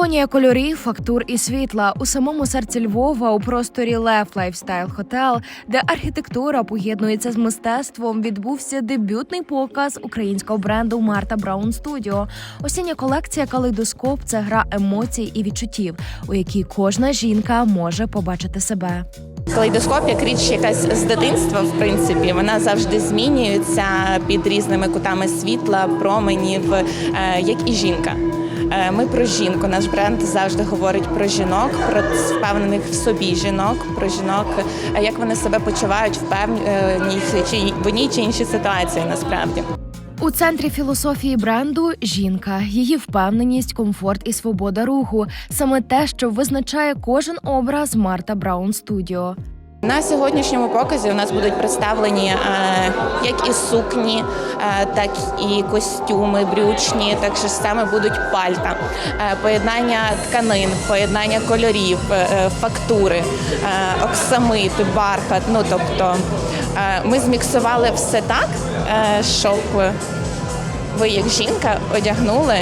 Гармонія кольорів, фактур і світла у самому серці Львова у просторі Лев Лайфстайл Хотел, де архітектура поєднується з мистецтвом, відбувся дебютний показ українського бренду Марта Браун Студіо. Осіння колекція Калейдоскоп це гра емоцій і відчуттів, у якій кожна жінка може побачити себе. Калейдоскоп як річ якась з дитинства, в принципі, вона завжди змінюється під різними кутами світла, променів, е, як і жінка. Е, Ми про жінку. Наш бренд завжди говорить про жінок, про впевнених в собі жінок, про жінок, е, як вони себе почувають в певній чи в одній чи іншій ситуації. Насправді. У центрі філософії бренду жінка, її впевненість, комфорт і свобода руху саме те, що визначає кожен образ Марта Браун Студіо. На сьогоднішньому показі у нас будуть представлені е, як і сукні, е, так і костюми брючні, так же саме будуть пальта, е, поєднання тканин, поєднання кольорів, фактури, е, оксамит, бархат. Ну тобто ми зміксували все так, щоб ви, як жінка, одягнули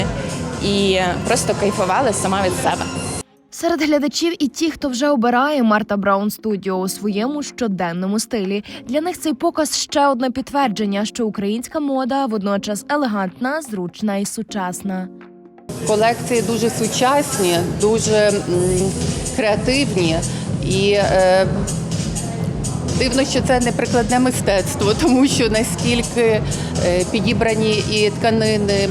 і просто кайфували сама від себе. Серед глядачів і ті, хто вже обирає Марта Браун Студіо у своєму щоденному стилі. Для них цей показ ще одне підтвердження, що українська мода водночас елегантна, зручна і сучасна. Колекції дуже сучасні, дуже м, креативні і е, дивно, що це не прикладне мистецтво, тому що наскільки е, підібрані і тканини,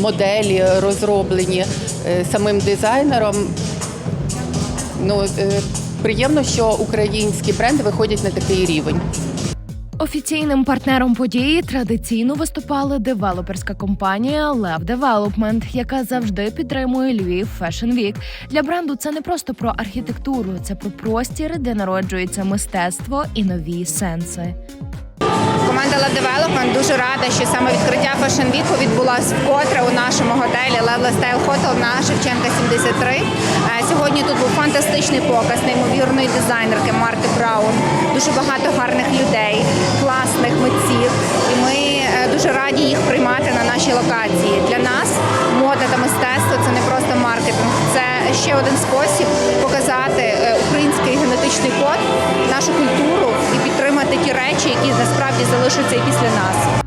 моделі розроблені е, самим дизайнером. Ну, е, приємно, що українські бренди виходять на такий рівень. Офіційним партнером події традиційно виступала девелоперська компанія Love Development, яка завжди підтримує Львів Fashion Week. Для бренду це не просто про архітектуру, це про простір, де народжується мистецтво і нові сенси. Команда Love Development дуже рада, що саме відкриття Fashion Week відбулося вкотре у нашому готелі Love Style Hotel на Шевченка 73. Е, Сьогодні тут був фантастичний показ неймовірної дизайнерки Марти Браун. Дуже багато гарних людей, класних митців. І ми е, дуже раді їх приймати на нашій локації. Для нас мода та мистецтво це не просто маркетинг, це ще один спосіб показати е, український генетичний код, нашу культуру і підтримати ті речі, які насправді залишаться і після нас.